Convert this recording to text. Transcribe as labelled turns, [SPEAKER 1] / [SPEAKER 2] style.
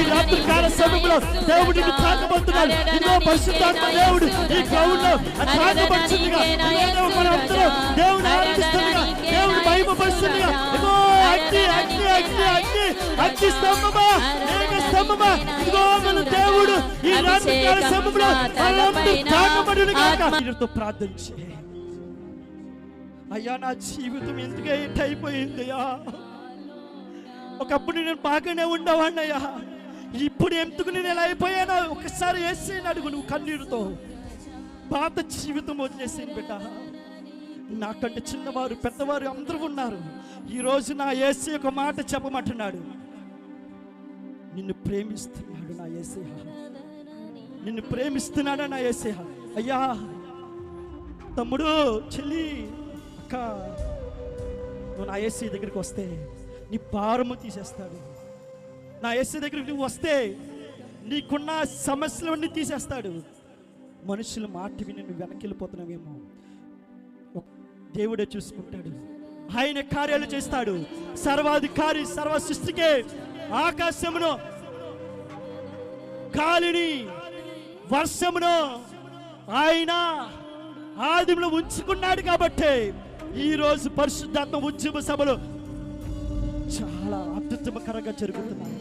[SPEAKER 1] ఈ రాత్రి కాల సమయంలో దేవుడు నిన్ను తాకబోతున్నాడు ఇదిగో పరిశుద్ధాత్మ దేవుడు ఈ గ్రౌండ్లో తాకబడుతుందిగా దేవుడు దేవుడు మహిమపరుస్తుందిగా. ఇదిగో అగ్ని అగ్ని అగ్ని అగ్ని. అగ్ని స్తంభమా? మేఘ స్తంభమా? ఇదిగో మన దేవుడు ఈ రాత్రి కాల సమయంలో మనందరూ తాకబడును గాక. మీరుతో ప్రార్థన అయ్యా నా జీవితం ఎందుకు ఇట్ అయిపోయిందయ్యా? ఒకప్పుడు నేను బాగానే ఉండేవాడినయ్యా. ఇప్పుడు ఎందుకు నేను ఎలా అయిపోయానో ఒకసారి వేసేయని అడుగు నువ్వు కన్నీరుతో. పాత జీవితం వదిలేసాను బిడ్డ. నాకంటే చిన్నవారు పెద్దవారు అందరూ ఉన్నారు. ఈరోజు నా ఏసీ ఒక మాట చెప్పమంటున్నాడు. నిన్ను ప్రేమిస్తున్నాడు నా ఏసీ. నిన్ను ప్రేమిస్తున్నాడా నా ఏసీ. అయ్యా తమ్ముడు చెల్లి అక్క నువ్వు నా ఏసీ దగ్గరికి వస్తే నీ భారము తీసేస్తాడు. నా ఏసీ దగ్గరికి నువ్వు వస్తే నీకున్న సమస్యలన్నీ తీసేస్తాడు. మనుషుల మాట విని నువ్వు వెనక్కి వెళ్ళిపోతున్నావేమో దేవుడే చూసుకుంటాడు. ఆయన కార్యాలు చేస్తాడు. సర్వాధికారి సర్వ సృష్టికే ఆకాశమును గాలిని వర్షమును ఆయన ఆదిలో ఉంచుకున్నాడు కాబట్టి ఈ రోజు పరిశుద్ధాత్మ ఉద్యమ సభలు చాలా అత్యుత్తమకరంగా జరుగుతున్నాయి.